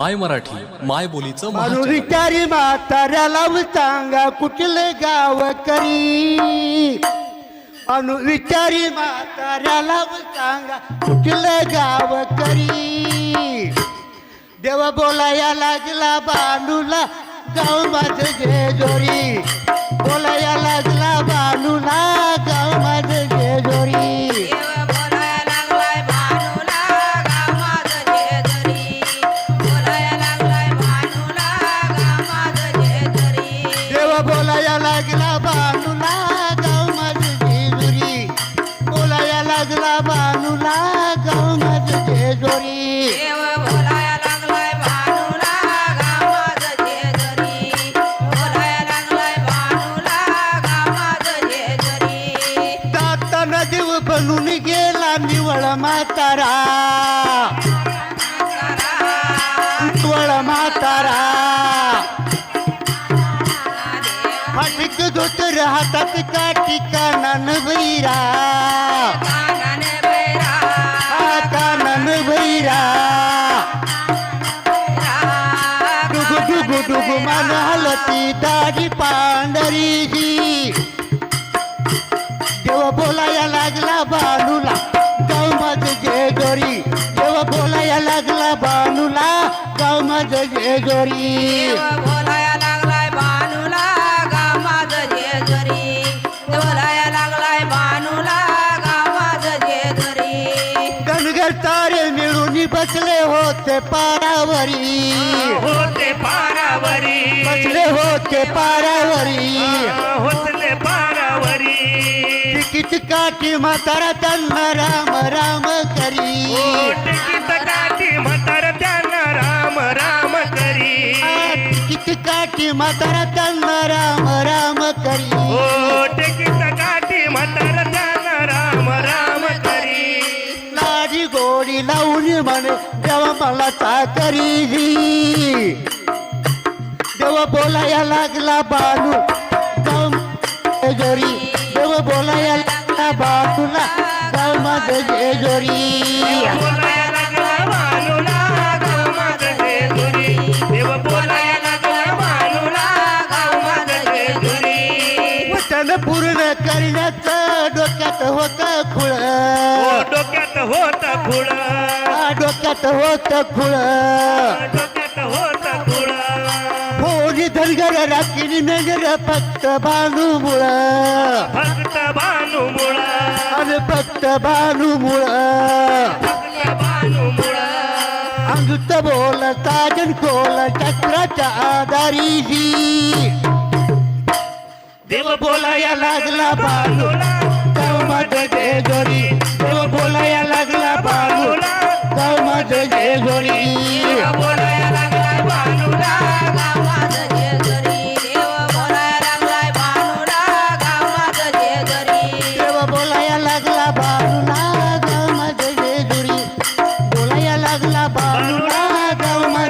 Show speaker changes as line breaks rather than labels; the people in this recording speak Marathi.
माय मराठी माय बोलीचं महाचॅनल.
विचारी म्हाताऱ्याला सांगा कुठले गाव करी? माणूस विचारी म्हाताऱ्याला सांगा कुठले गाव करी? देव बोलाया लागला बानूला गाव माझं जेजोरी बोलाया लागला
बोलाया
लागला बानूला गाव माझं जेजुरी. बोलाया लागला बानूला गाव माझं जेजुरी. जाताना देव बनून गेला निवळ म्हातारा. हातात काठी कानान भैरा
कानाने बैरा
हा भैरा डुगु डुगु डुगु मान हलती दाढी पांढरीची देव बोलाया लागला बानूला गाव माझं जेजोरी देव बोलाया लागला बानूला गाव माझं जेजोरी
बोलाया
बसले होते पारावरी.
होते पारावरी.
बसले होते पारावरी.
होतले पारावरी.
तिकीट काठी म्हातारा त्यांना राम राम करी.
ओ टिकीट काठी म्हातार त्यांना राम राम करी.
तिकीट काठी म्हातारा त्यांना राम राम गोडी लावून म्हणे देवा मला चाकरी देव बोलाया लागला बालू गाव जेजोरी देव बोलाया लागला बालूला जेजोरी वचन पूर्ण करण्याचं डोक्यात होत खुळ.
ओ डोक्यात होत खुळ.
डोक्यात होत खुळ.
डोक्यात होत खुळ.
होरी धनगर राखीन नगर फक्त बानू मुळ
भक्त भानू मुळ
आणि फक्त बानू मुळ
भानू मुळ
अंगत बोल ताजन कोल चक्राच्या आधारी देव बोलाया लागला बानू जेजुरी